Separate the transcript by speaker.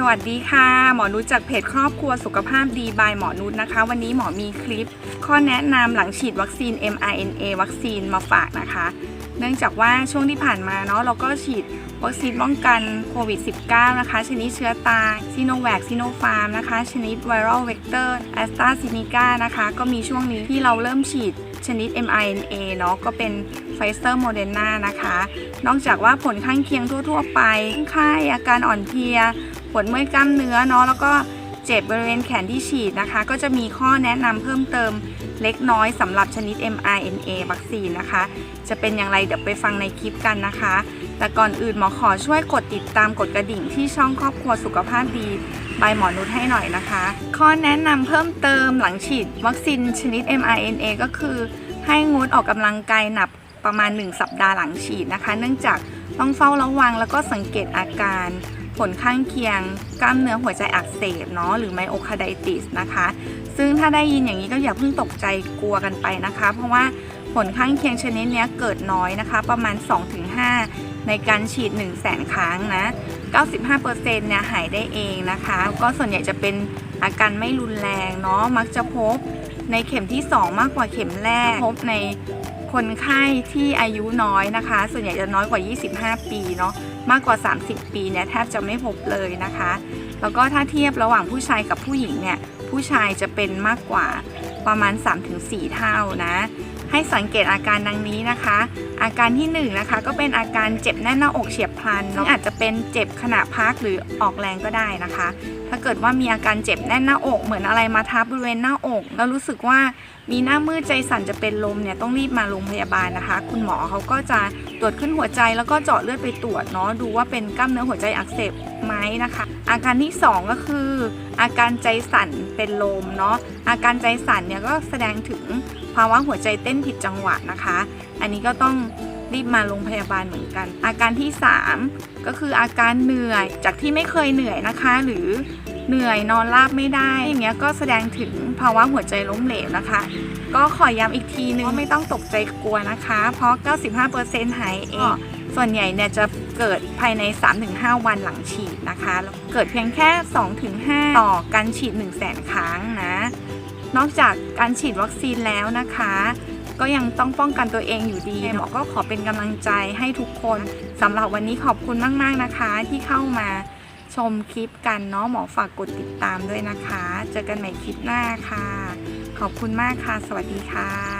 Speaker 1: สวัสดีค่ะ หมอนุชจากเพจครอบครัวสุขภาพดีบายหมอนุชนะคะ วันนี้หมอมีคลิป ข้อแนะนำหลังฉีดวัคซีน mRNA วัคซีนมาฝากนะคะ เนื่องจากว่าช่วงที่ผ่านมาเนาะเราก็ฉีดวัคซีนป้องกันโควิด -19 นะคะ ชนิดเชื้อตายซีโนแวคซีโนฟาร์มนะคะ ชนิดไวรัลเวกเตอร์แอสตราซินิกานะคะ ก็มีช่วงนี้ที่เราเริ่มฉีดชนิด mRNA เนาะก็เป็นไฟเซอร์โมเดอร์นานะคะ นอกจากว่าผลข้างเคียงทั่ว ๆ ไปไข้อาการอ่อนเพลีย ปวดเมื่อยกล้ามเนื้อเนาะแล้วก็เจ็บบริเวณแขนที่ฉีดนะคะ ก็จะมีข้อแนะนำเพิ่มเติมเล็กน้อยสำหรับชนิด mRNA วัคซีนนะคะ จะเป็นอย่างไรเดี๋ยวไปฟังในคลิปกันนะคะ แต่ก่อนอื่นหมอขอช่วยกดติดตามกดกระดิ่งที่ช่องครอบครัวสุขภาพดีบายหมอนุชให้หน่อยนะคะ ข้อแนะนำเพิ่มเติมหลังฉีดวัคซีนชนิด mRNA ก็คือ ให้งดออกกำลังกายหนักประมาณ 1 สัปดาห์หลังฉีดนะคะ เนื่องจากต้องเฝ้าระวังแล้วก็สังเกตอาการ ผลข้างเคียงกล้ามเนื้อหัวใจอักเสบเนาะหรือไมโอคาไดติสนะคะ ซึ่งถ้าได้ยินอย่างนี้ก็อย่าเพิ่งตกใจกลัวกันไปนะคะ เพราะว่าผลข้างเคียงชนิดนี้เกิดน้อยนะคะ ประมาณ 2-5 ในการฉีด 1 0 0 0 0แสนครั้งนะ 95%เนี่ยหายได้เองนะคะ ก็ส่วนใหญ่จะเป็นอาการไม่รุนแรงเนาะมักจะพบในเข็มที่ 2 มากกว่าเข็มแรกพบใน คนไข้ที่อายุน้อยนะคะ ส่วนใหญ่จะน้อยกว่า 25 ปีเนาะมากกว่า 30 ปีเนี่ยแทบจะไม่พบเลยนะคะ แล้วก็ถ้าเทียบระหว่างผู้ชายกับผู้หญิงเนี่ยผู้ชายจะเป็นมากกว่าประมาณ 3-4 เท่านะ ให้สังเกตอาการดังนี้นะคะ อาการที่1นงนะคะก็เป็นอาการเจ็บแน่นหน้าอกเฉียบพลันซึ่งอาจจะเป็นเจ็บขณะพักหรือออกแรงก็ได้นะคะ ถ้าเกิดว่ามีอาการเจ็บแน่นหน้าอก เหมือนอะไรมาทับบริเวณหน้าอก แล้วรู้สึกว่ามีหน้ามืดใจสั่นจะเป็นลมเนี่ยต้องรีบมาโรงพยาบาลนะคะ คุณหมอเขาก็จะตรวจขึ้นหัวใจแล้วก็เจาะเลือดไปตรวจเนาะดูว่าเป็นกล้ามเนื้อหัวใจอักเสบ ไหมนะคะ อาการที่ 2 ก็คือ อาการใจสั่นเป็นลมเนาะอาการใจสั่นเนี่ยก็แสดงถึงภาวะหัวใจเต้นผิดจังหวะนะคะ อันนี้ก็ต้องรีบมาโรงพยาบาลเหมือนกัน อาการที่ 3 ก็คืออาการเหนื่อยจากที่ไม่เคยเหนื่อยนะคะ หรือเหนื่อยนอนราบไม่ได้อย่างเงี้ยก็แสดงถึงภาวะหัวใจล้มเหลวนะคะ ก็ขอย้ำอีกทีนึงว่าไม่ต้องตกใจกลัวนะคะ เพราะ 95%หายเองส่วนใหญ่เนี่ยจะ เกิดภายใน 3-5 วันหลังฉีดนะคะแล้วเกิดเพียงแค่ 2-5 ต่อการฉีด 1 0 0 0 0แสนครั้งนะ นอกจากการฉีดวัคซีนแล้วนะคะ ก็ยังต้องป้องกันตัวเองอยู่ดีหมอก็ขอเป็นกำลังใจให้ทุกคนสำหรับวันนี้ขอบคุณมาก ๆ นะคะที่เข้ามาชมคลิปกันเนาะหมอฝากกดติดตามด้วยนะคะ เจอกันใหม่คลิปหน้าค่ะ ขอบคุณมากค่ะ สวัสดีค่ะ